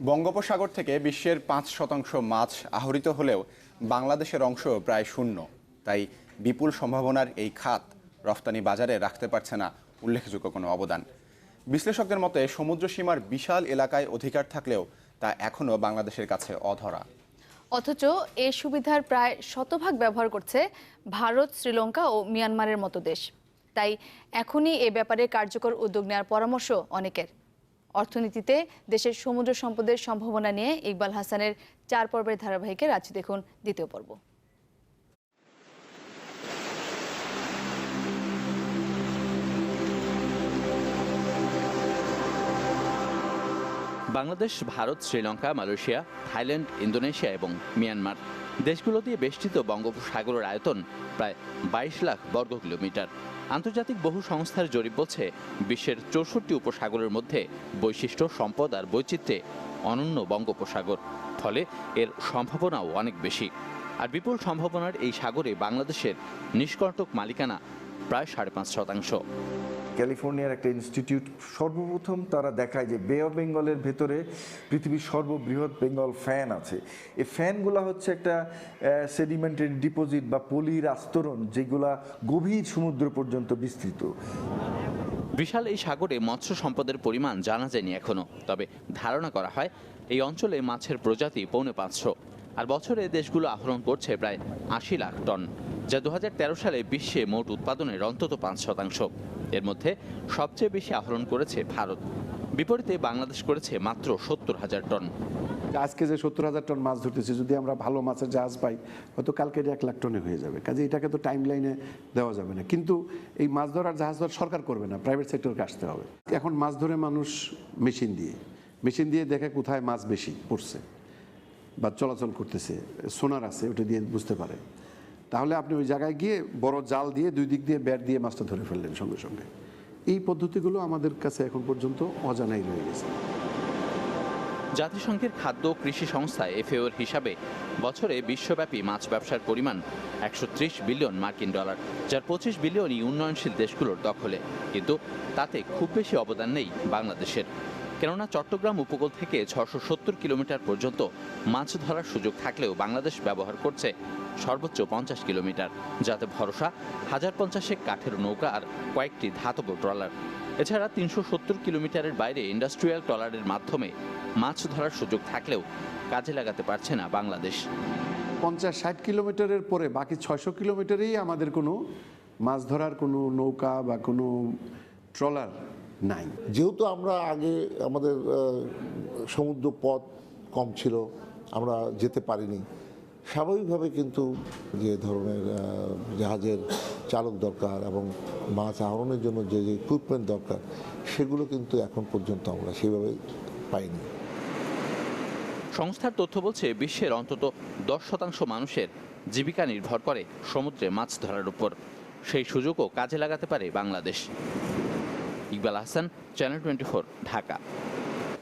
বঙ্গোপসাগর থেকে বিশ্বের পাঁচ শতাংশ মাছ আহরিত হলেও বাংলাদেশের অংশ প্রায় শূন্য। তাই বিপুল সম্ভাবনার এই খাত রফতানি বাজারে রাখতে পারছে না উল্লেখযোগ্য কোনো অবদান। বিশ্লেষকদের মতে, সমুদ্র সীমার বিশাল এলাকায় অধিকার থাকলেও তা এখনও বাংলাদেশের কাছে অধরা। অথচ এ সুবিধার প্রায় শতভাগ ব্যবহার করছে ভারত, শ্রীলঙ্কা ও মিয়ানমারের মতো দেশ। তাই এখনই এ ব্যাপারে কার্যকর উদ্যোগ নেওয়ার পরামর্শ অনেকের। অর্থনীতিতে দেশের সমুদ্র সম্পদের সম্ভাবনা নিয়ে ইকবাল হাসানের চার পর্বের ধারাবাহিকের আজ দেখুন দ্বিতীয় পর্ব। Bangladesh, Bharat, Sri Lanka, Malaysia, Thailand, Indonesia এবং মিয়ানমার। দেশগুলো দিয়ে বেষ্টিত বঙ্গোপসাগরের আয়তন প্রায় বাইশ লাখ বর্গ কিলোমিটার। আন্তর্জাতিক বহু সংস্থার জরিপ বলছে, বিশ্বের চৌষট্টি উপসাগরের মধ্যে বৈশিষ্ট্য, সম্পদ আর বৈচিত্র্যে অনন্য বঙ্গোপসাগর। ফলে এর সম্ভাবনাও অনেক বেশি। আর বিপুল সম্ভাবনার এই সাগরে বাংলাদেশের নিষ্কণ্টক মালিকানা প্রায় সাড়ে পাঁচ শতাংশ। ক্যালিফোর্নিয়ার একটা ইনস্টিটিউট, সর্বপ্রথম তারা দেখায় যে বে অফ বেঙ্গলের ভেতরে পৃথিবীর সর্ববৃহৎ বেঙ্গল ফ্যান আছে। এই ফ্যানগুলো হচ্ছে একটা সেডিমেন্টারি ডিপোজিট বা পলির আস্তরণ যেগুলা গভীর সমুদ্র পর্যন্ত বিস্তৃত। বিশাল এই সাগরে মৎস্য সম্পদের পরিমাণ জানা যায়নি এখনও তবে ধারণা করা হয় এই অঞ্চলে মাছের প্রজাতি পৌনে পাঁচশো, আর বছরে দেশগুলো আহরণ করছে প্রায় আশি লাখ টন। যা দু হাজার তেরো সালে বিশ্বে মোট উৎপাদনের অন্তত পাঁচ শতাংশ। এর মধ্যে সবচেয়ে বেশি আহরণ করেছে ভারত। বিপরীতে বাংলাদেশ করেছে মাত্র সত্তর হাজার টন। আজকে যে সত্তর হাজার টন মাছ ধরতেছি, যদি আমরা ভালো মাছের জাহাজ পাই, হয়তো কালকে এক লাখ টনে হয়ে যাবে। কাজে এটাকে তো টাইম লাইনে দেওয়া যাবে না। কিন্তু এই মাছ ধরার জাহাজ ধর সরকার করবে না প্রাইভেট সেক্টরকে আসতে হবে। এখন মাছ ধরে মানুষ মেশিন দিয়ে মেশিন দিয়ে দেখে কোথায় মাছ বেশি পড়ছে বা চলাচল করতেছে। সোনার আছে, ওটা দিয়ে বুঝতে পারে। তাহলে আপনি ওই জায়গায় গিয়ে বড় জাল দিয়ে দুই দিক দিয়ে ব্যাট দিয়ে মাছটা ধরে ফেললেন সঙ্গে সঙ্গে। এই পদ্ধতিগুলো আমাদের কাছে এখন পর্যন্ত অজানাই রয়ে গেছে। জাতিসংঘের খাদ্য কৃষি সংস্থা এফএওর হিসাবে বছরে বিশ্বব্যাপী মাছ ব্যবসার পরিমাণ একশো ত্রিশ বিলিয়ন মার্কিন ডলার, যার পঁচিশ বিলিয়নই উন্নয়নশীল দেশগুলোর দখলে। কিন্তু তাতে খুব বেশি অবদান নেই বাংলাদেশের। কেননা চট্টগ্রাম উপকূল থেকে ছশো সত্তর কিলোমিটার পর্যন্ত মাছ ধরার সুযোগ থাকলেও বাংলাদেশ ব্যবহার করছে সর্বোচ্চ পঞ্চাশ কিলোমিটার, যাতে ভরসা হাজার পঞ্চাশেক কাঠের নৌকা আর কয়েকটি ধাতব ট্রলার। এছাড়া তিনশো সত্তর কিলোমিটারের বাইরে ইন্ডাস্ট্রিয়াল ট্রলারের মাধ্যমে মাছ ধরার সুযোগ থাকলেও কাজে লাগাতে পারছে না বাংলাদেশ। পঞ্চাশ ষাট কিলোমিটারের পরে বাকি ছয়শো কিলোমিটারেই আমাদের কোনো মাছ ধরার কোনো নৌকা বা কোনো ট্রলার নাই। যেহেতু আমরা আগে আমাদের সমুদ্র পথ কম ছিল আমরা যেতে পারিনি স্বাভাবিকভাবে কিন্তু যে ধরনের জাহাজের চালক দরকার এবং মাছ আহরণের জন্য যে যে ইকুইপমেন্ট দরকার সেগুলো কিন্তু এখন পর্যন্ত আমরা সেভাবে পাইনি। সংস্থার তথ্য বলছে বিশ্বের অন্তত দশ শতাংশ মানুষের জীবিকা নির্ভর করে সমুদ্রে মাছ ধরার উপর। সেই সুযোগও কাজে লাগাতে পারে Bangladesh. Iqbal Hasan channel twenty Dhaka.